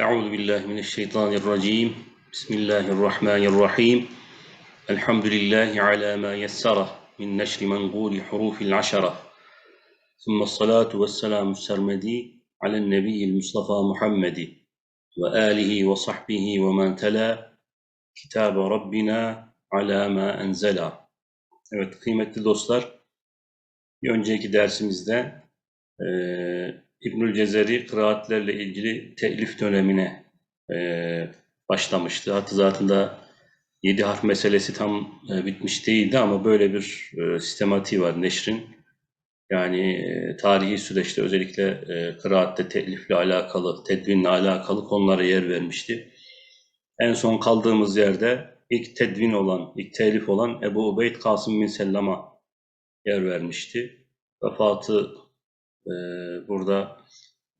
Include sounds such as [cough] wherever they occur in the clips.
Euzu billahi mineşşeytanirracim. Bismillahirrahmanirrahim. Elhamdülillahi ala ma yessara min neşri menquli hurufil aşara. Sümme salatu ve selamu sermedi alen nebiyyil Mustafa Muhammedi ve alihi ve sahbihi ve men tela kitabe Rabbina ala ma enzela. Evet kıymetli dostlar, bir önceki dersimizde e, İbnül Cezeri kıraatlerle ilgili telif dönemine eee, başlamıştı. Hatta zatında yedi harf meselesi tam e, bitmiş değildi ama böyle bir e, sistematiği var neşrin. Yani e, tarihi süreçte özellikle e, kıraatte telifle alakalı, tedvinle alakalı konulara yer vermişti. En son kaldığımız yerde ilk tedvin olan, ilk telif olan Ebu Ubeyd Kasım bin Sellam'a yer vermişti. Vefatı e, burada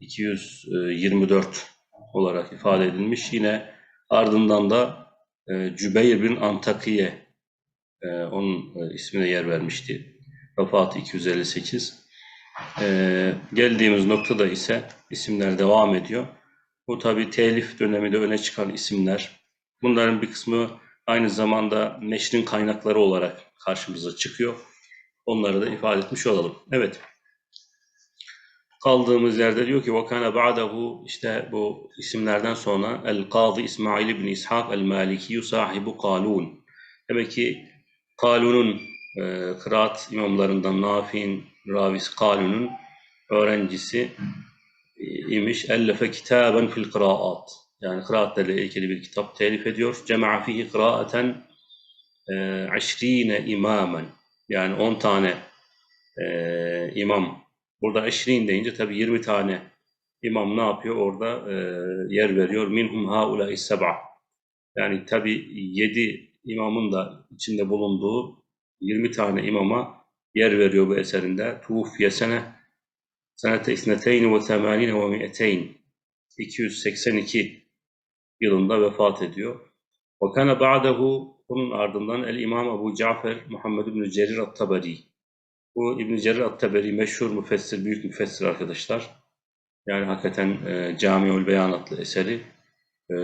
224 olarak ifade edilmiş. Yine ardından da e, Cübeyr bin Antakiye e, onun e, ismine yer vermişti. Vefatı 258. E, geldiğimiz noktada ise isimler devam ediyor. Bu tabi telif döneminde öne çıkan isimler. Bunların bir kısmı aynı zamanda neşrin kaynakları olarak karşımıza çıkıyor. Onları da ifade etmiş olalım. Evet Kaldığımız yerde diyor ki وَكَانَ بَعْدَهُ işte bu isimlerden sonra El-Kadı İsmail ibn İshak El-Maliki sahibu Kalun. Demek ki Kalun'un e, kıraat imamlarından Nafi'nin ravisi Kalun'un öğrencisi e, imiş. Ellefe kitaben fil kıraat. Yani kıraatlerle ilgili bir kitap telif ediyor. Cema'a fihi kıraaten e, aşrine imamen. Yani 10 tane e, imam Burada eşrin deyince tabi 20 tane imam ne yapıyor? Orada e, yer veriyor. Minhum haulâ seb'a. Yani tabi 7 imamın da içinde bulunduğu 20 tane imama yer veriyor bu eserinde. Tuğfiye sene senete isneteyni ve temanine ve mi'eteyn 282 yılında vefat ediyor. Ve kana ba'dehu bunun ardından el İmam Ebu Cafer Muhammed bin Cerir at-Tabari bu İbn Cerir At-Taberi meşhur müfessir, büyük müfessir arkadaşlar. Yani hakikaten e, Camiul Beyan adlı eseri e,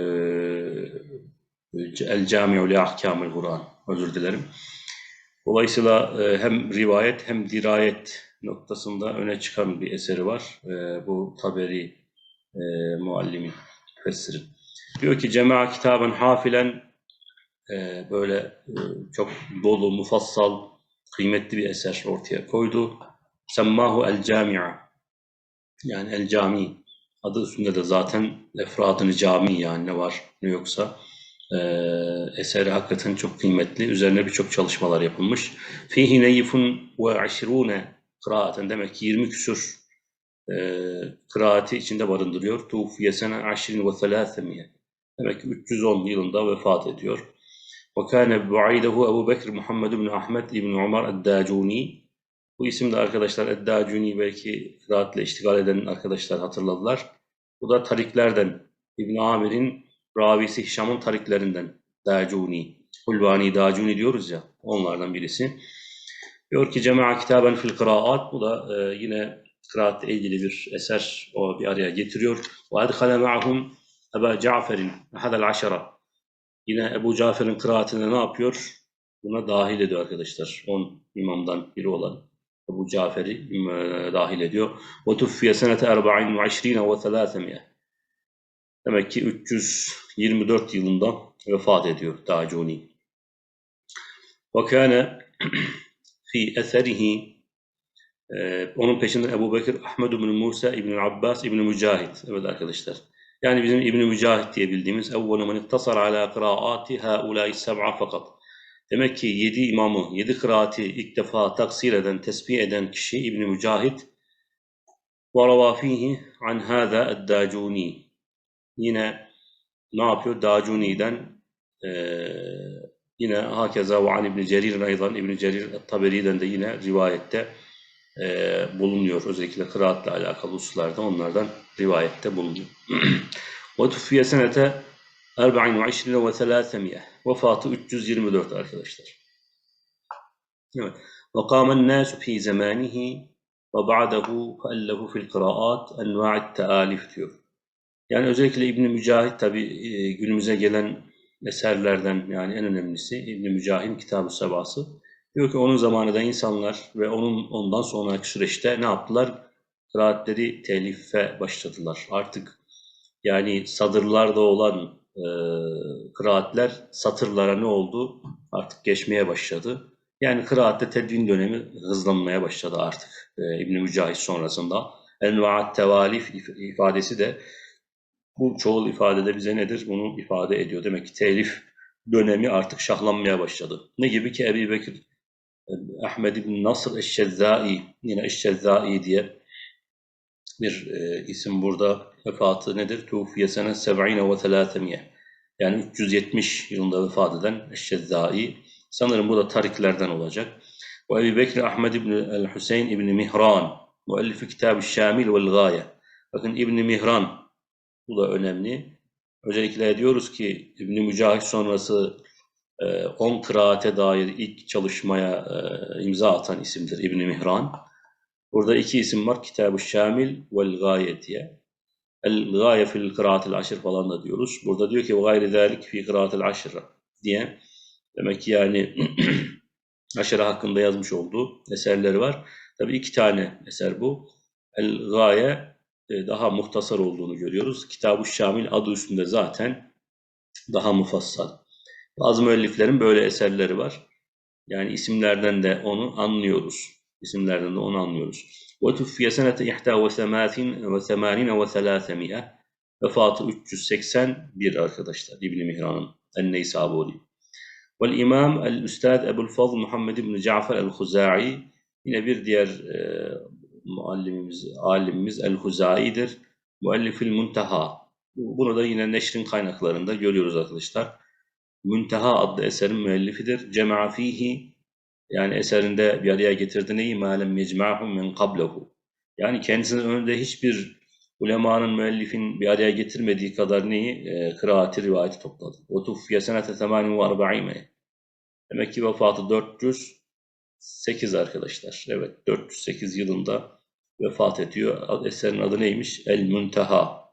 El Camiu li Ahkamil Kur'an. Özür dilerim. Dolayısıyla e, hem rivayet hem dirayet noktasında öne çıkan bir eseri var. E, bu Taberi e, muallimin, müfessirin. Diyor ki Cema'a kitaben hafilen e, böyle e, çok dolu, mufassal, kıymetli bir eser ortaya koydu. Semmahu el Cami'a yani el cami adı üstünde de zaten efradını cami yani ne var ne yoksa e, eseri hakikaten çok kıymetli. Üzerine birçok çalışmalar yapılmış. Fihi neyfun ve aşirune kıraaten demek ki 20 küsur e, kıraati içinde barındırıyor. Tufiye sene aşirin ve selâsemiye. Demek ki 310 yılında vefat ediyor. وكان بعيده Ebu Bekir Muhammed bin Ahmet İbn Umar Eddacuni. Bu isim de arkadaşlar Eddacuni belki kıraatle iştigal eden arkadaşlar hatırladılar. Bu da tariklerden İbn Amir'in ravisi Hişam'ın tariklerinden Dacuni. Hulvani Dacuni diyoruz ya onlardan birisi. Diyor ki Cema'a kitaben fil kıraat. Bu da e, yine kıraatle ilgili bir eser o bir araya getiriyor. Ve edhale ma'hum Eba Cafer'in ahadel aşara Yine Ebu Cafer'in kıraatine ne yapıyor? Buna dahil ediyor arkadaşlar. 10 imamdan biri olan Ebu Cafer'i e, dahil ediyor. وَتُفِّيَ سَنَةَ اَرْبَعِينَ وَعِشْرِينَ وَثَلَاثَمِيَ Demek ki 324 yılında vefat ediyor Tacuni. وَكَانَ [clears throat] fi eserihi ee, onun peşinden Ebu Bekir, Ahmed bin Musa, İbn Abbas, İbn Mücahit. Evet arkadaşlar. Yani bizim İbn Mücahit diye bildiğimiz evvelu men ittasara ala kıraati haulâi seb'a fakat. Demek ki yedi imamı, yedi kıraati ilk defa taksir eden, tesbih eden kişi İbn Mücahit ve ravafihi an hâzâ eddâcûni. Yine ne yapıyor? Dacuni'den e, yine hakeza ve an İbn Cerir aydan İbn Cerir Taberi'den de yine rivayette e, bulunuyor. Özellikle kıraatla alakalı hususlarda onlardan rivayette bulunuyor. Tuffiye senete 24 ve 300 vefatı 324 arkadaşlar. Evet. Nâsu fî zamânihi ve ba'dehu feellehu fil kıraat envâ'it teâlif diyor. Yani özellikle İbn Mücahit tabi e, günümüze gelen eserlerden yani en önemlisi İbn Mücahit'in Kitab-ı Sebası. Diyor ki onun zamanında insanlar ve onun ondan sonraki süreçte ne yaptılar? Kıraatleri telife başladılar. Artık yani sadırlarda olan e, kıraatler satırlara ne oldu? Artık geçmeye başladı. Yani kıraatte tedvin dönemi hızlanmaya başladı artık e, İbn-i Mücahit sonrasında. Enva'at tevalif if- ifadesi de bu çoğul ifadede bize nedir? Bunu ifade ediyor. Demek ki telif dönemi artık şahlanmaya başladı. Ne gibi ki Ebu Bekir Ahmed ibn Nasr Eşşezzai yine Eşşezzai diye bir e, isim burada vefatı nedir? Tufiye sene 70 ve 300 yani 370 yılında vefat eden Eşşezzai sanırım bu da tariklerden olacak. Ve Ebu Bekir Ahmed ibn el-Hüseyin ibn Mihran müellifi kitab-ı Şamil vel Gaye bakın İbn Mihran bu da önemli. Özellikle diyoruz ki İbn Mücahit sonrası 10 kıraate dair ilk çalışmaya e, imza atan isimdir İbn Mihran. Burada iki isim var. Kitab-ı Şamil vel Gaye diye. El Gaye fil kıraatil aşır falan da diyoruz. Burada diyor ki ve gayri zalik fi kıraatil aşır diye. Demek ki yani [clears throat] aşırı hakkında yazmış olduğu eserleri var. Tabii iki tane eser bu. El Gaye e, daha muhtasar olduğunu görüyoruz. Kitab-ı Şamil adı üstünde zaten daha mufassal. Bazı müelliflerin böyle eserleri var. Yani isimlerden de onu anlıyoruz. İsimlerden de onu anlıyoruz. وَتُفِّيَ سَنَةَ اِحْتَى وَثَمَانِينَ وَثَلَاثَمِيَةِ Vefatı 381 arkadaşlar İbn Mihran'ın En-Neysaburi. Vel-İmam el-Üstad Ebu'l-Fazl Muhammed ibn Cafer el-Huza'i yine bir diğer e, muallimimiz, alimimiz El-Huzai'dir. Müellifil Muntaha. Bunu da yine neşrin kaynaklarında görüyoruz arkadaşlar. Münteha adlı eserin müellifidir. Cema'a fihi yani eserinde bir araya getirdi neyi? Mâlem yecma'hum min qablehu. Yani kendisinin önünde hiçbir ulemanın müellifin bir araya getirmediği kadar neyi? E, kıraati, rivayeti topladı. Ve tuffiye senete 48 Demek ki vefatı 408 arkadaşlar. Evet 408 yılında vefat ediyor. Eserin adı neymiş? El Munteha.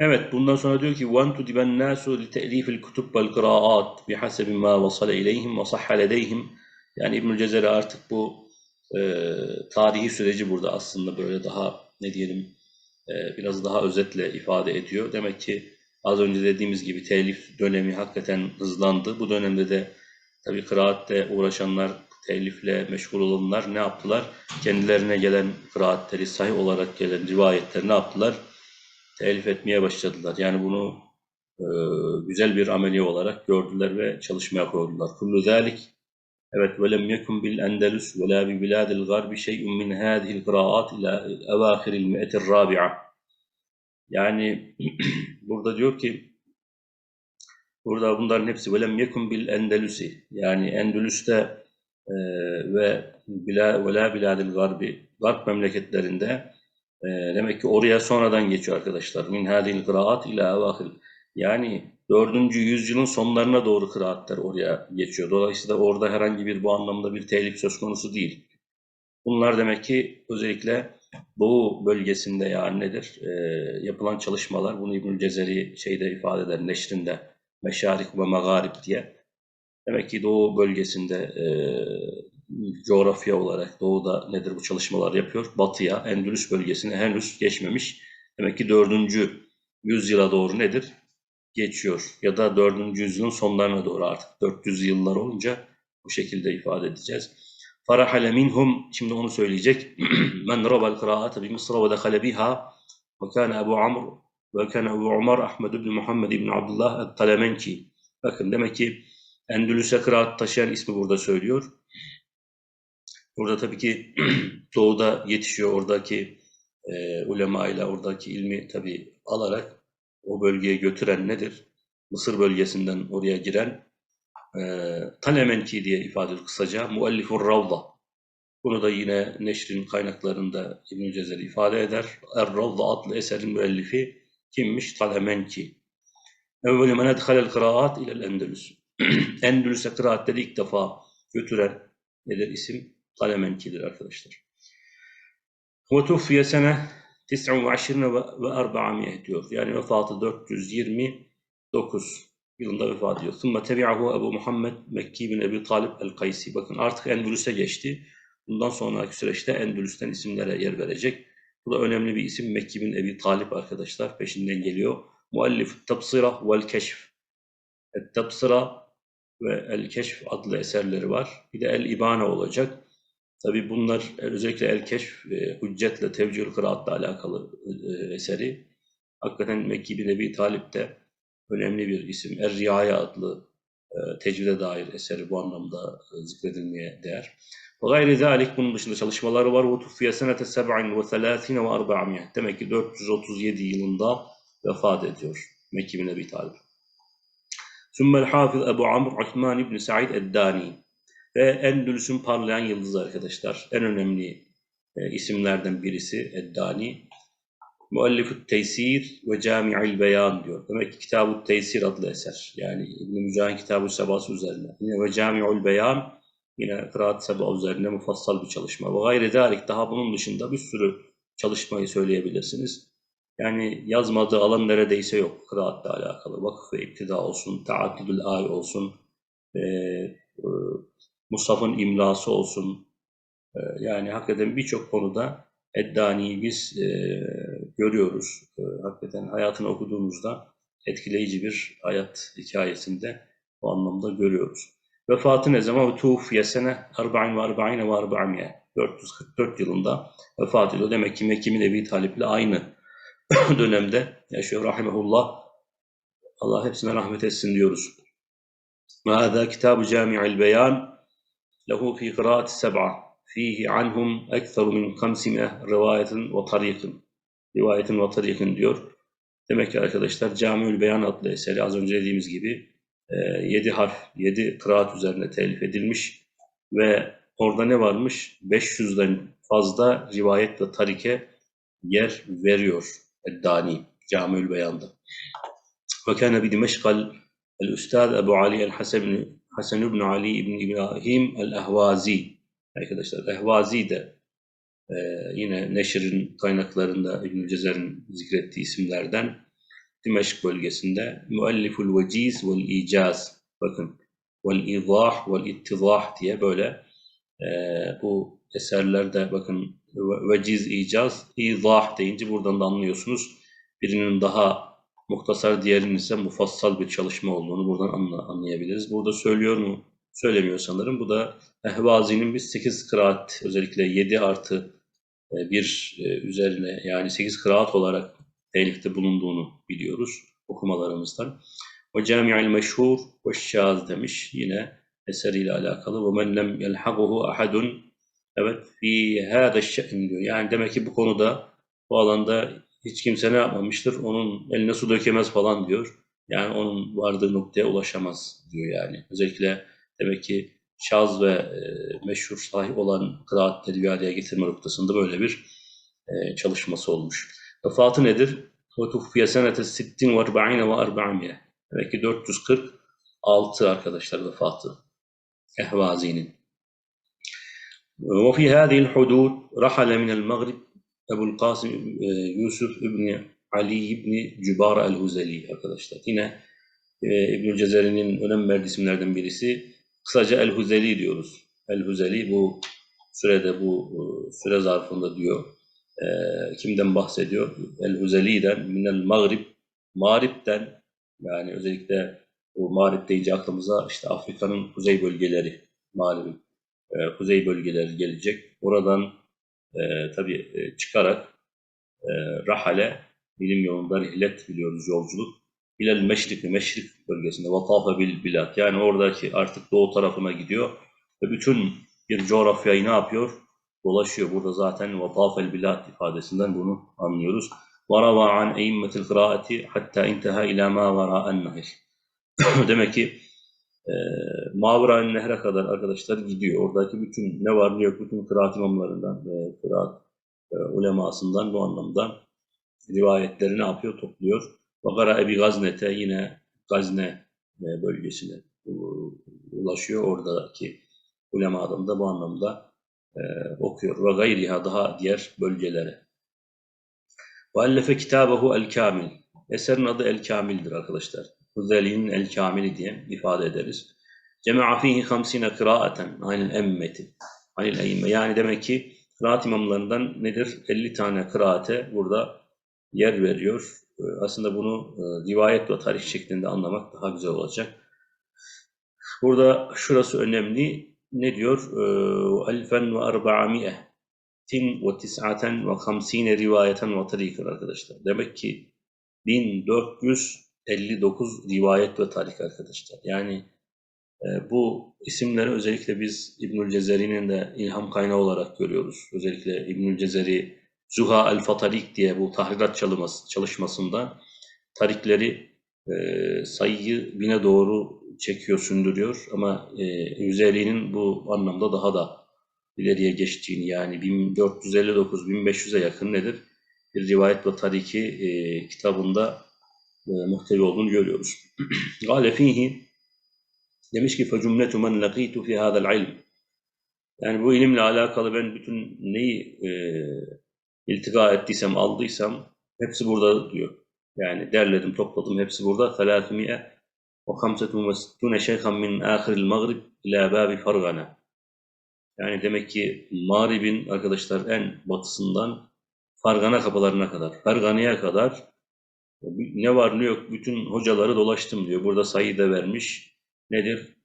Evet bundan sonra diyor ki وَاَنْ تُدِبَ النَّاسُ لِتَأْلِيفِ الْكُتُبْ وَالْقِرَاءَاتِ بِحَسَبِ مَا وَصَلَ اِلَيْهِمْ وَصَحَّ لَدَيْهِمْ Yani İbnül Cezeri artık bu e, tarihi süreci burada aslında böyle daha ne diyelim e, biraz daha özetle ifade ediyor. Demek ki az önce dediğimiz gibi telif dönemi hakikaten hızlandı. Bu dönemde de tabii kıraatle uğraşanlar, telifle meşgul olanlar ne yaptılar? Kendilerine gelen kıraatleri, sahih olarak gelen rivayetleri ne yaptılar? Telif etmeye başladılar. Yani bunu e, güzel bir ameli olarak gördüler ve çalışmaya koydular. Kullu zalik Evet ve lem yekun bil Endelus ve la bi biladil garbi şey'un min hadihi'l kıraat ila evâhiril mi'etir rabi'a. Yani [clears throat] burada diyor ki burada bunların hepsi ve lem yekun bil Endelusi yani Endülüs'te e, ve bila ve la biladil garbi garp memleketlerinde e, demek ki oraya sonradan geçiyor arkadaşlar. Min hadil kıraat ila evahil. Yani 4. yüzyılın sonlarına doğru kıraatler oraya geçiyor. Dolayısıyla orada herhangi bir bu anlamda bir telif söz konusu değil. Bunlar demek ki özellikle Doğu bölgesinde yani nedir? E, yapılan çalışmalar. Bunu İbnül Cezeri şeyde ifade eder. Neşrinde. Meşarik ve Magarib diye. Demek ki Doğu bölgesinde e, coğrafya olarak doğuda nedir bu çalışmalar yapıyor. Batıya, Endülüs bölgesine henüz geçmemiş. Demek ki 4. yüzyıla doğru nedir? Geçiyor. Ya da 4. yüzyılın sonlarına doğru artık 400 yıllar olunca bu şekilde ifade edeceğiz. Farahale minhum şimdi onu söyleyecek. [clears throat] Men rabal kıraate bi Mısra ve dekale biha ve kâne Ebu Amr ve kâne Ebu Umar Ahmed ibn Muhammed ibn Abdullah et-Talemenki. Bakın demek ki Endülüs'e kıraat taşıyan ismi burada söylüyor. Burada tabii ki [clears throat] doğuda yetişiyor oradaki e, ulema ile oradaki ilmi tabii alarak o bölgeye götüren nedir? Mısır bölgesinden oraya giren e, Talemenki diye ifade edilir kısaca. Muallifur Ravda. Bunu da yine neşrin kaynaklarında İbn-i Cezeri ifade eder. Er-Ravda adlı eserin müellifi kimmiş? Talemenki. Evveli men edhalel kıraat ilel Endülüs. [clears throat] Endülüs'e kıraatleri ilk defa götüren nedir isim? Galemenki'dir arkadaşlar. Vetufiye sene 29 ve 400 diyor. Yani vefatı 429 yılında vefat ediyor. Thumma tebi'ahu Ebu Muhammed Mekki bin Ebi Talib el-Kaysi. Bakın artık Endülüs'e geçti. Bundan sonraki süreçte Endülüs'ten isimlere yer verecek. Bu da önemli bir isim Mekki bin Ebi Talib arkadaşlar. Peşinden geliyor. Muallif Tapsira vel Keşf. Tapsira ve El Keşf adlı eserleri var. Bir de El İbane olacak. Tabi bunlar özellikle El Keşf e, hüccetle tevcihül kıraatla alakalı e, eseri. Hakikaten Mekki bin Ebi Talip de önemli bir isim. Er Riaya adlı e, tecvide dair eseri bu anlamda e, zikredilmeye değer. Ve gayri zalik bunun dışında çalışmaları var. Ve tuffiye senete seb'in ve thelâthine ve arba'miye. Demek ki 437 yılında vefat ediyor Mekki bin Ebi Talib. Sümmel hafız Ebu Amr Osman İbni Sa'id Eddani ve Endülüs'ün parlayan yıldızı arkadaşlar. En önemli e, isimlerden birisi Eddani. Muallifut Teysir ve Cami'il Beyan diyor. Demek ki Kitab-ı Teysir adlı eser. Yani İbn-i Mücahit Kitab-ı Sebası üzerine. Yine ve Cami'ul Beyan yine Kıraat Seba üzerine mufassal bir çalışma. Ve gayri dalik daha bunun dışında bir sürü çalışmayı söyleyebilirsiniz. Yani yazmadığı alan neredeyse yok kıraatle alakalı. Vakıf ve iktida olsun, taaddüdül ay olsun, e, e, Musaf'ın imlası olsun. E, yani hakikaten birçok konuda Eddani'yi biz e, görüyoruz. E, hakikaten hayatını okuduğumuzda etkileyici bir hayat hikayesinde bu anlamda görüyoruz. Vefatı ne zaman? Tufiye sene 40 ve 40 ve 400. 444 yılında vefat ediyor. Demek ki Mekki bin Ebi Talip'le aynı [coughs] dönemde yaşıyor rahimehullah. Allah hepsine rahmet etsin diyoruz. Ve hâzâ kitâbu cami'il beyan fî kıraati seb'a fihi anhum ekseru min kamsime rivayetin ve tarikin. Rivayetin ve tarikin diyor. Demek ki arkadaşlar Camiül Beyan adlı eseri az önce dediğimiz gibi 7 harf, 7 kıraat üzerine telif edilmiş ve orada ne varmış? 500'den fazla rivayet ve tarike yer veriyor Eddani Camiül Beyan'da. Ve kâne bi Dimeşkal el-Üstad Ebu Ali el-Hasan Hasan ibn Ali ibn İbrahim el-Ehvazi arkadaşlar. Ehvazi de e, yine Neşir'in kaynaklarında İbn-i Cezer'in zikrettiği isimlerden Dimeşk bölgesinde Müelliful Veciz vel İcaz bakın vel İzah vel İttizah diye böyle e, bu eserlerde bakın veciz icaz izah deyince buradan da anlıyorsunuz birinin daha muhtasar diğerinin ise mufassal bir çalışma olduğunu buradan anla, anlayabiliriz. Burada söylüyor mu? Söylemiyor sanırım. Bu da Ehvazi'nin biz 8 kıraat özellikle 7 artı 1 üzerine yani 8 kıraat olarak telifte bulunduğunu biliyoruz okumalarımızdan. O cami'il meşhur ve şaz demiş yine eseriyle alakalı. Ve men lem yelhaquhu ahadun evet fi hâda şe'n diyor. Yani demek ki bu konuda bu alanda hiç kimse ne yapmamıştır? Onun eline su dökemez falan diyor. Yani onun vardığı noktaya ulaşamaz diyor yani. Özellikle demek ki şaz ve e, meşhur sahip olan kıraatleri bir araya getirme noktasında böyle bir e, çalışması olmuş. Vefatı nedir? وَتُفْيَ سَنَةَ السِّتِّنْ وَارْبَعِينَ وَاَرْبَعِمِيَ Demek ki 446 arkadaşlar vefatı Ehvazi'nin. وفي هذه الحدود رحل من المغرب Ebul Kasım e, Yusuf İbni Ali İbni Cübara el-Huzeli arkadaşlar. Yine e, İbnül Cezeri'nin önem verdiği isimlerden birisi. Kısaca el-Huzeli diyoruz. El-Huzeli bu sürede bu e, süre zarfında diyor. E, kimden bahsediyor? El-Huzeli'den, minel Mağrib, Mağrib'den yani özellikle bu Mağrib deyince aklımıza işte Afrika'nın kuzey bölgeleri, Mağrib'in kuzey bölgeleri gelecek. Oradan e, tabii e, çıkarak e, rahale bilim yolunda rihlet biliyoruz yolculuk. Bilal meşriki meşrik bölgesinde vatafe bil bilat yani oradaki artık doğu tarafına gidiyor ve bütün bir coğrafyayı ne yapıyor? Dolaşıyor. Burada zaten vatafel bilat ifadesinden bunu anlıyoruz. وَرَوَى عَنْ اَيِمَّةِ الْقِرَاءَةِ حَتَّى اِنْتَهَا اِلَى مَا وَرَاءَ النَّهِرِ Demek ki e, Mavra Nehre kadar arkadaşlar gidiyor. Oradaki bütün ne var ne yok bütün kıraat imamlarından ve kıraat e, ulemasından bu anlamda rivayetleri ne yapıyor? Topluyor. Bakara Ebi Gaznet'e yine Gazne e, bölgesine ulaşıyor. Oradaki ulemadan da bu anlamda e, okuyor. Ve gayriha daha diğer bölgelere. Ve ellefe kitabehu el kamil. Eserin adı El Kamil'dir arkadaşlar. Huzeli'nin El Kamili diye ifade ederiz. Cema'a fihi hamsine kıraaten anil emmeti. Anil eymme. Yani demek ki kıraat imamlarından nedir? 50 tane kıraate burada yer veriyor. Ee, Aslında bunu e, rivayet ve tarih şeklinde anlamak daha güzel olacak. Burada şurası önemli. Ne diyor? Elfen ve arba'amiye tin ve tis'aten ve hamsine rivayeten ve tarikan arkadaşlar. Demek ki 1459 rivayet ve tarih arkadaşlar. Yani e, bu isimleri özellikle biz İbnül Cezeri'nin de ilham kaynağı olarak görüyoruz. Özellikle İbnül Cezeri Zuha el-Fatarik diye bu tahrirat çalışması, çalışmasında tarikleri e, sayıyı bine doğru çekiyor, sündürüyor. Ama e, Yüzeli'nin bu anlamda daha da ileriye geçtiğini yani 1459-1500'e yakın nedir? Bir rivayet ve tariki e, kitabında muhtevi olduğunu görüyoruz. [clears throat] Gale fihi demiş ki فَجُمْلَةُ مَنْ لَقِيتُ فِي هَذَا الْعِلْمِ Yani bu ilimle alakalı ben bütün neyi e, iltika ettiysem, aldıysam hepsi burada diyor. Yani derledim, topladım hepsi burada. ثَلَاثُمِئَ وَخَمْسَةٌ وَسِتُّونَ شَيْخًا مِنْ آخِرِ الْمَغْرِبِ إِلَى بَابِ فَرْغَنَةِ Yani demek ki Mağrib'in arkadaşlar en batısından Fargana kapılarına kadar, Fergane'ye kadar ne var ne yok bütün hocaları dolaştım diyor. Burada sayı da vermiş. Nedir?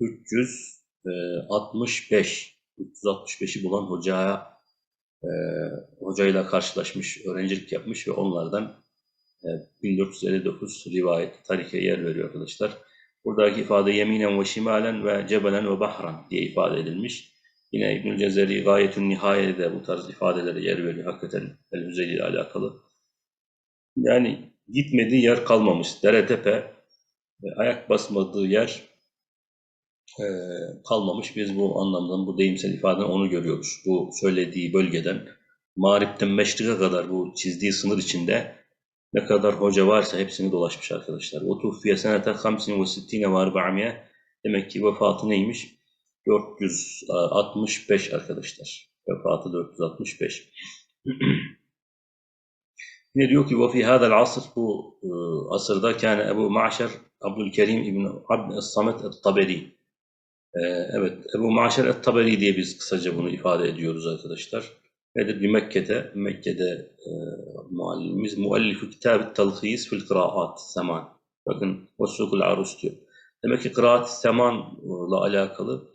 365. 365'i bulan hocaya e, hocayla karşılaşmış, öğrencilik yapmış ve onlardan e, 1459 rivayet, tarihe yer veriyor arkadaşlar. Buradaki ifade yeminen ve şimalen ve cebelen ve bahran diye ifade edilmiş. Yine İbnül Cezeri gayetün nihayede bu tarz ifadelere yer veriyor hakikaten El-Hüzeli ile alakalı. Yani gitmediği yer kalmamış. Dere tepe, ayak basmadığı yer e, kalmamış. Biz bu anlamdan, bu deyimsel ifadeden onu görüyoruz. Bu söylediği bölgeden Mağrip'ten Meşrik'e kadar bu çizdiği sınır içinde ne kadar hoca varsa hepsini dolaşmış arkadaşlar. O tuhfiye senete 50 ve 60 ve 400 demek ki vefatı neymiş? 465 arkadaşlar. Vefatı 465. [clears throat] ne diyor ki وفي هذا العصر bu e, asırda كان Ebu Ma'şer Abdülkerim İbn Abd Samet et-Taberi. E, evet Ebu Ma'şer et-Taberi diye biz kısaca bunu ifade ediyoruz arkadaşlar. Nedir? Bir Mekke'de Mekke'de e, muallimiz muallifu kitab-ı talhis fil kıraat zaman. Bakın Vesukul Arus diyor. Demek ki kıraat zamanla alakalı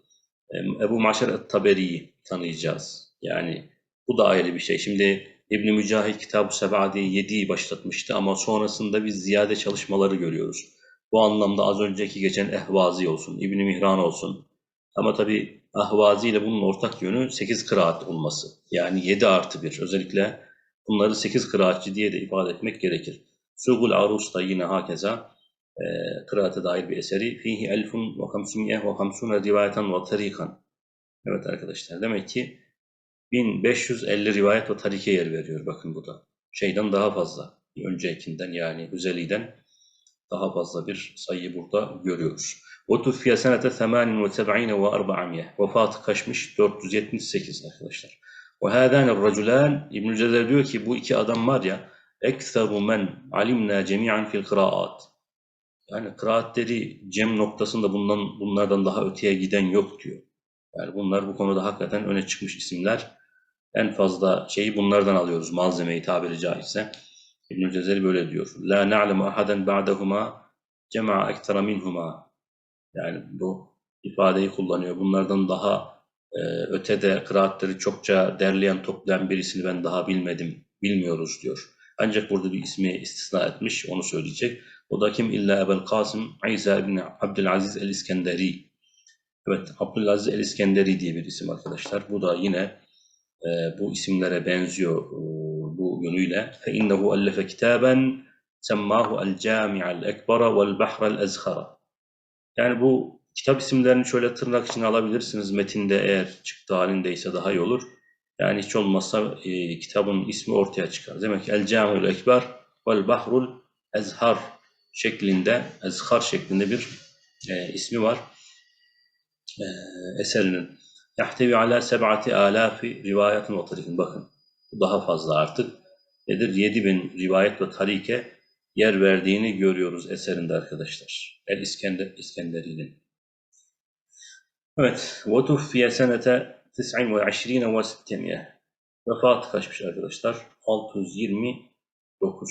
Ebu Maşer et-Taberi'yi tanıyacağız. Yani bu da ayrı bir şey. Şimdi İbn-i Mücahit Kitab-ı Seba'di'yi 7'yi başlatmıştı ama sonrasında biz ziyade çalışmaları görüyoruz. Bu anlamda az önceki geçen Ehvazi olsun, İbn-i Mihran olsun. Ama tabi Ahvazi ile bunun ortak yönü 8 kıraat olması. Yani 7 artı 1. Özellikle bunları 8 kıraatçı diye de ifade etmek gerekir. Sugul Arus da yine hakeza e, kıraate dair bir eseri. Fihi elfun ve hamsimiye ve hamsune rivayeten ve tarikan. Evet arkadaşlar demek ki 1550 rivayet ve tarike yer veriyor bakın bu da. Şeyden daha fazla. Öncekinden yani Hüzeli'den daha fazla bir sayıyı burada görüyoruz. Otufiye senete 78 ve 400. Vefatı kaçmış? 478 arkadaşlar. Hâdâne raculan İbnül Cezer diyor ki bu iki adam var ya ekseru men alimna cemi'an fil kıraat. Yani kıraatleri cem noktasında bundan bunlardan daha öteye giden yok diyor. Yani bunlar bu konuda hakikaten öne çıkmış isimler. En fazla şeyi bunlardan alıyoruz malzemeyi tabiri caizse. İbnül Cezeri böyle diyor. La na'lemu ahaden ba'dahuma cema'a ektara minhuma. Yani bu ifadeyi kullanıyor. Bunlardan daha e, ötede kıraatleri çokça derleyen toplayan birisini ben daha bilmedim, bilmiyoruz diyor. Ancak burada bir ismi istisna etmiş, onu söyleyecek. O da kim? İlla Ebel Kasım İsa ibn Abdülaziz el-İskenderi. Evet, Abdülaziz el-İskenderi diye bir isim arkadaşlar. Bu da yine bu isimlere benziyor e, bu yönüyle. فَاِنَّهُ أَلَّفَ كِتَابًا سَمَّاهُ الْجَامِعَ الْاَكْبَرَ وَالْبَحْرَ الْاَزْخَرَ Yani bu kitap isimlerini şöyle tırnak içine alabilirsiniz. Metinde eğer çıktı halindeyse daha iyi olur. Yani hiç olmazsa e, kitabın ismi ortaya çıkar. Demek ki El Cami'ül Ekber vel Bahrul Ezhar şeklinde, Ezhar şeklinde bir e, ismi var e, eserinin. Yahtevi ala seb'ati alafi rivayetin ve Bakın daha fazla artık. Nedir? 7000 rivayet ve tarike yer verdiğini görüyoruz eserinde arkadaşlar. El İskender, İskenderi'nin. Evet. Ve tuffiye senete 29 ve 600. Vefat kaçmış arkadaşlar? 629.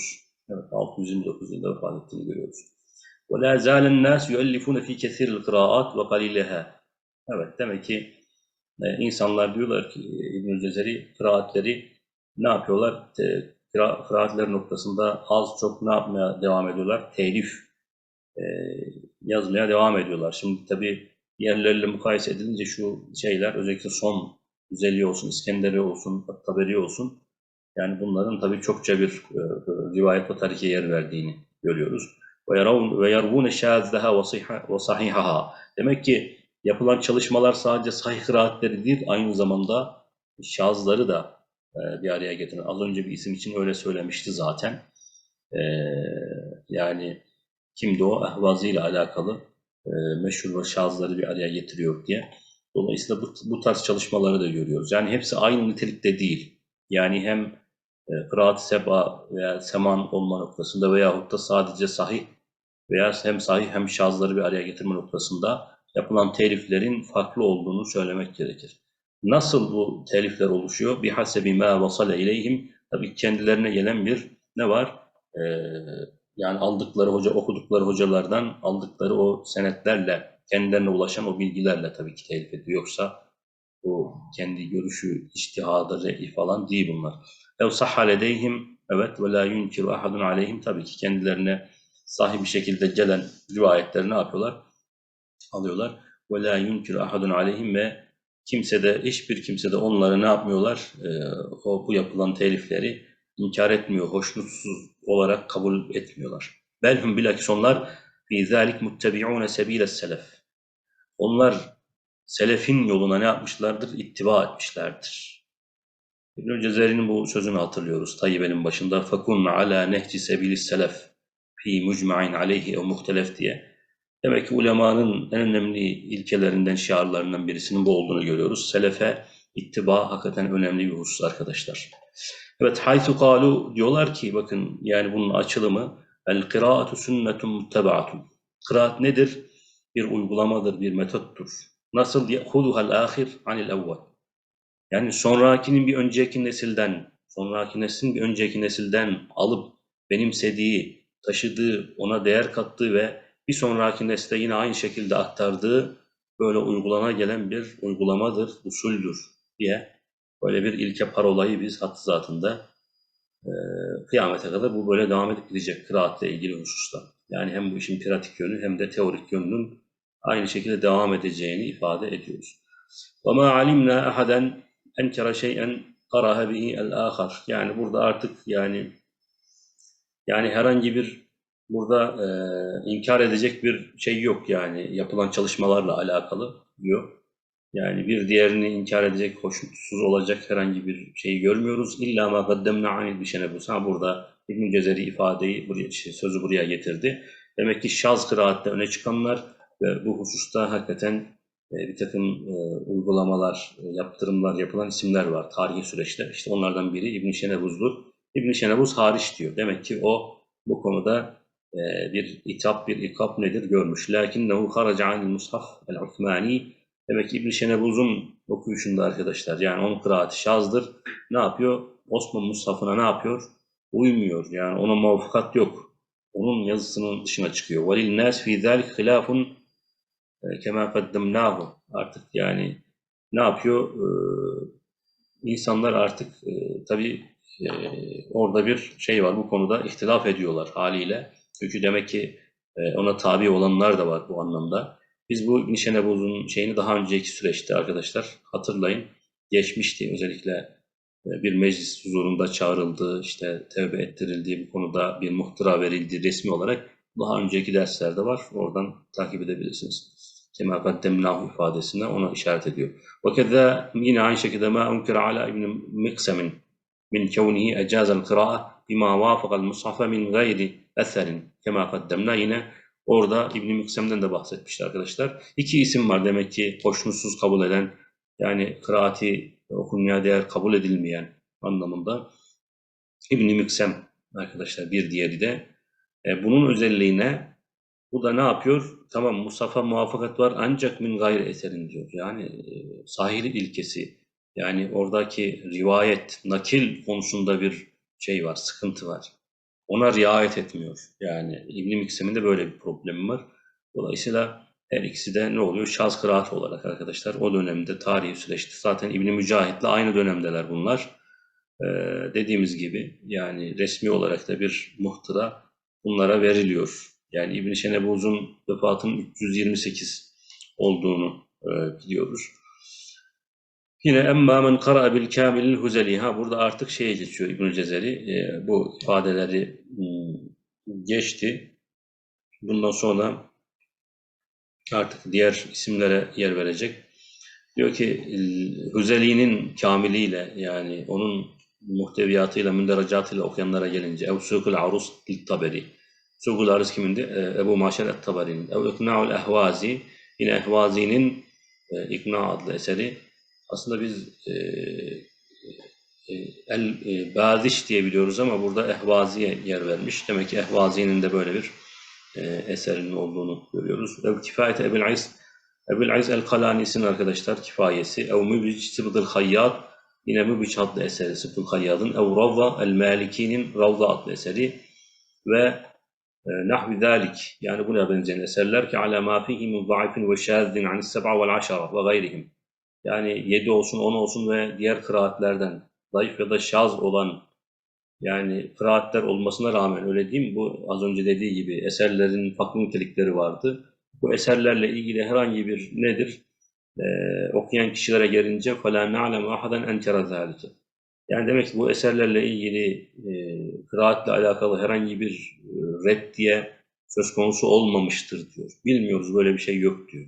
Evet 629 yılında vefat ettiğini görüyoruz. Ve la zâlen nâs yüellifûne fî kesîril kıraat ve kalîlehâ. Evet demek ki e, insanlar diyorlar ki e, İbnül Cezeri kıraatleri ne yapıyorlar? Te, kıra, kıraatler noktasında az çok ne yapmaya devam ediyorlar? Telif e, yazmaya devam ediyorlar. Şimdi tabi yerlerle mukayese edilince şu şeyler özellikle son Güzeli olsun, İskenderi olsun, Taberi olsun yani bunların tabi çokça bir e, e, rivayet ve tarike yer verdiğini görüyoruz. Ve yarvune şâzdeha ve sahihaha. Demek ki yapılan çalışmalar sadece sahih kıraatleri değil, aynı zamanda şazları da e, bir araya getiren. Az önce bir isim için öyle söylemişti zaten. E, yani kimdi o? Ahvazı ile alakalı e, meşhur ve şazları bir araya getiriyor diye. Dolayısıyla bu, bu tarz çalışmaları da görüyoruz. Yani hepsi aynı nitelikte değil. Yani hem e, kıraat seba veya seman olma noktasında veyahut da sadece sahih veya hem sahih hem şazları bir araya getirme noktasında yapılan teliflerin farklı olduğunu söylemek gerekir. Nasıl bu telifler oluşuyor? Bir hasebi ma vasale ileyhim. Tabii kendilerine gelen bir ne var? Ee, yani aldıkları hoca, okudukları hocalardan aldıkları o senetlerle, kendilerine ulaşan o bilgilerle tabii ki telif ediyor. Yoksa o kendi görüşü, iştihadı, re'i falan değil bunlar. Ev sahha ledeyhim evet ve la yunkiru ahadun aleyhim tabii ki kendilerine sahih bir şekilde gelen rivayetleri ne yapıyorlar? Alıyorlar. Ve la yunkiru ahadun aleyhim ve kimse de hiçbir kimse de onları ne yapmıyorlar? Ee, o bu yapılan telifleri inkar etmiyor, hoşnutsuz olarak kabul etmiyorlar. Belhum bilakis onlar fi zalik muttabi'une sebile selef. Onlar selefin yoluna ne yapmışlardır? İttiba etmişlerdir. İbn-i Cezeri'nin bu sözünü hatırlıyoruz. Tayyibe'nin başında fakun ala nehci sebilis selef fi mucma'in aleyhi o muhtelef diye. Demek ki ulemanın en önemli ilkelerinden, şiarlarından birisinin bu olduğunu görüyoruz. Selefe ittiba hakikaten önemli bir husus arkadaşlar. Evet, haythu kalu diyorlar ki bakın yani bunun açılımı el kıraatu sünnetun muttebaatun. Kıraat nedir? Bir uygulamadır, bir metottur. Nasıl yehuduhal ahir anil evvel. Yani sonrakinin bir önceki nesilden, sonraki neslin bir önceki nesilden alıp benimsediği, taşıdığı, ona değer kattığı ve bir sonraki nesle yine aynı şekilde aktardığı böyle uygulana gelen bir uygulamadır, usuldür diye böyle bir ilke parolayı biz hattı zatında e, kıyamete kadar bu böyle devam edip gidecek kıraatle ilgili hususta. Yani hem bu işin pratik yönü hem de teorik yönünün aynı şekilde devam edeceğini ifade ediyoruz. وَمَا عَلِمْنَا أَحَدًا اَنْكَرَ شَيْئًا قَرَهَ بِهِ الْآخَرِ Yani burada artık yani yani herhangi bir burada e, inkar edecek bir şey yok yani yapılan çalışmalarla alakalı diyor. Yani bir diğerini inkar edecek, hoşnutsuz olacak herhangi bir şeyi görmüyoruz. İlla ma gaddemna anil bişenebus. Ha burada İbn Cezeri ifadeyi, buraya, şey, sözü buraya getirdi. Demek ki şaz kıraatte öne çıkanlar ve bu hususta hakikaten e, bir takım e, uygulamalar, e, yaptırımlar yapılan isimler var. Tarihi süreçler. İşte onlardan biri İbn Şenebuz'dur. İbn Şenebuz hariç diyor. Demek ki o bu konuda bir itap, bir ikap nedir görmüş. Lakinnehu haraca anil mushaf el-Uthmani Demek ki İbn Şenebuz'un okuyuşunda arkadaşlar yani onun kıraati şazdır. Ne yapıyor? Osman Mushaf'ına ne yapıyor? Uymuyor. Yani ona muvaffakat yok. Onun yazısının dışına çıkıyor. وَلِلْ نَاسِ فِي ذَلِكَ خِلَافٌ كَمَا قَدَّمْنَاهُ Artık yani ne yapıyor? Ee, insanlar artık e, tabii e, orada bir şey var bu konuda ihtilaf ediyorlar haliyle. Çünkü demek ki e, ona tabi olanlar da var bu anlamda. Biz bu Nişenebuz'un şeyini daha önceki süreçte arkadaşlar hatırlayın. Geçmişti özellikle e, bir meclis huzurunda çağrıldı, işte tevbe ettirildiği bu konuda bir muhtıra verildi resmi olarak daha önceki derslerde var. Oradan takip edebilirsiniz. Kema kaddemnahu ifadesine ona işaret ediyor. Ve keza yine aynı şekilde ma unkira ala ibn Miksem'in min kevnihi ecazal kıra'a bima vafakal mushafa min gayri eserin kema kaddemna yine Orada İbn-i Miksem'den de bahsetmişti arkadaşlar. İki isim var demek ki hoşnutsuz kabul eden yani kıraati okunmaya değer kabul edilmeyen anlamında. İbn-i Müksem arkadaşlar bir diğeri de. E, bunun özelliğine bu da ne yapıyor? Tamam Musafa muvaffakat var ancak min gayri eserin diyor. Yani e, sahil ilkesi yani oradaki rivayet, nakil konusunda bir şey var, sıkıntı var. Ona riayet etmiyor. Yani İbn-i Miksem'in böyle bir problemi var. Dolayısıyla her ikisi de ne oluyor? Şaz kıraat olarak arkadaşlar o dönemde tarihi süreçte zaten İbn-i Mücahit'le aynı dönemdeler bunlar. Ee, dediğimiz gibi yani resmi olarak da bir muhtıra bunlara veriliyor. Yani İbn-i Şenebuz'un vefatının 328 olduğunu e, biliyoruz. Yine emma men kara bil kamilil huzeli. Ha burada artık şeye geçiyor İbnül Cezeri. E, bu ifadeleri hmm, geçti. Bundan sonra artık diğer isimlere yer verecek. Diyor ki Huzeli'nin kamiliyle yani onun muhteviyatıyla, münderacatıyla okuyanlara gelince Evsukul Arus Taberi. Sukul Arus kimindi? E, Ebu Maşer Et-Tabari'nin. Ev İkna'ul Ehvazi. Yine Ehvazi'nin e, İkna adlı eseri aslında biz e, e, El e, Baziş diye biliyoruz ama burada Ehvazi'ye yer vermiş. Demek ki Ehvazi'nin de böyle bir e, eserinin olduğunu görüyoruz. Ev Kifayet Ebil Ays Ebil Ays El-Kalani'sin arkadaşlar kifayesi. Ev Mübic Sıbıdır Hayyat yine Mübic adlı eseri Sıbıdır Hayyat'ın. Ev Ravza El-Maliki'nin Ravza adlı eseri ve e, nahvi zalik yani buna benzeyen eserler ki ala ma fihi min zayıfin ve şazdin anis seb'a vel aşara ve gayrihim yani 7 olsun 10 olsun ve diğer kıraatlerden zayıf ya da şaz olan yani kıraatler olmasına rağmen öyle değil mi? Bu az önce dediği gibi eserlerin farklı nitelikleri vardı. Bu eserlerle ilgili herhangi bir nedir? Ee, okuyan kişilere gelince فَلَا نَعْلَمُ أَحَدًا اَنْكَرَ ذَٰلِكَ Yani demek ki bu eserlerle ilgili e, kıraatle alakalı herhangi bir e, reddiye söz konusu olmamıştır diyor. Bilmiyoruz böyle bir şey yok diyor.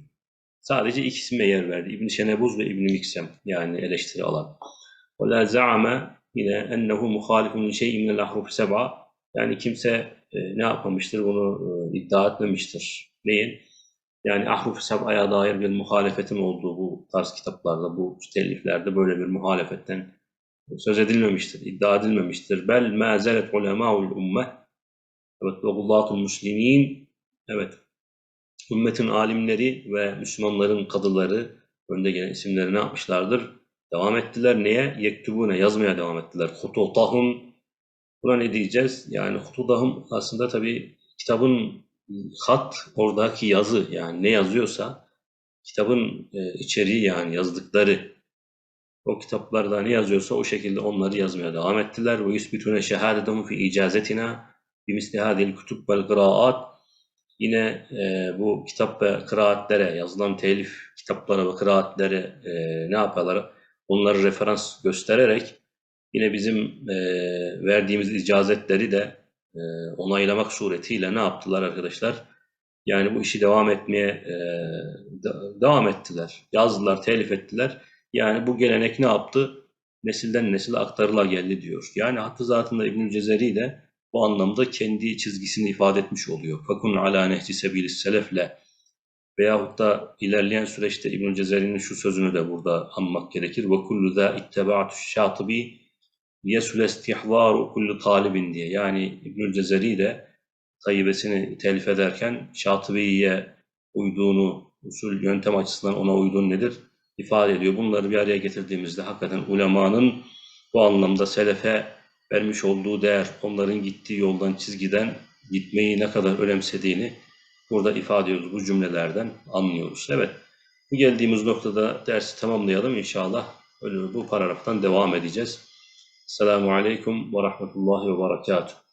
Sadece ikisine yer verdi. İbn Şenebuz ve İbn Miksem yani eleştiri alan. Ve la za'ame yine ennehu muhalifun li şey'in minel ahruf seb'a. Yani kimse e, ne yapmamıştır bunu e, iddia etmemiştir. Neyin? Yani ahruf seb'aya dair bir muhalefetin olduğu bu tarz kitaplarda, bu teliflerde böyle bir muhalefetten söz edilmemiştir, iddia edilmemiştir. Bel ma zelet ulemâul ummeh Evet, ve muslimin evet ümmetin alimleri ve Müslümanların kadıları önde gelen isimleri ne yapmışlardır? Devam ettiler. Neye? Yektubune yazmaya devam ettiler. Hututahum Buna ne diyeceğiz? Yani hutudahum aslında tabi kitabın hat oradaki yazı yani ne yazıyorsa kitabın e, içeriği yani yazdıkları o kitaplarda ne yazıyorsa o şekilde onları yazmaya devam ettiler. Ve yusbitune şehadetahum fi icazetina bimisli hadil kutub vel kıraat Yine e, bu kitap ve kıraatlere, yazılan telif kitaplara ve kıraatlere e, ne yaparlar? Onları referans göstererek yine bizim e, verdiğimiz icazetleri de e, onaylamak suretiyle ne yaptılar arkadaşlar? Yani bu işi devam etmeye e, de, devam ettiler. Yazdılar, telif ettiler. Yani bu gelenek ne yaptı? Nesilden nesile aktarıla geldi diyor. Yani hattı zatında İbnül Cezeri de bu anlamda kendi çizgisini ifade etmiş oluyor. Fakun ala nehci sebilis selefle veyahut da ilerleyen süreçte İbn Cezeri'nin şu sözünü de burada anmak gerekir. Ve kullu za ittebaatu şatibi yesul istihvaru kullu talibin diye. Yani İbn Cezeri de tayyibesini telif ederken Şatibi'ye uyduğunu, usul yöntem açısından ona uyduğunu nedir? ifade ediyor. Bunları bir araya getirdiğimizde hakikaten ulemanın bu anlamda selefe vermiş olduğu değer, onların gittiği yoldan, çizgiden gitmeyi ne kadar önemsediğini burada ifade ediyoruz. Bu cümlelerden anlıyoruz. Evet, bu geldiğimiz noktada dersi tamamlayalım inşallah. Öyle bu paragraftan devam edeceğiz. Selamun Aleyküm ve Rahmetullahi ve Berekatuhu.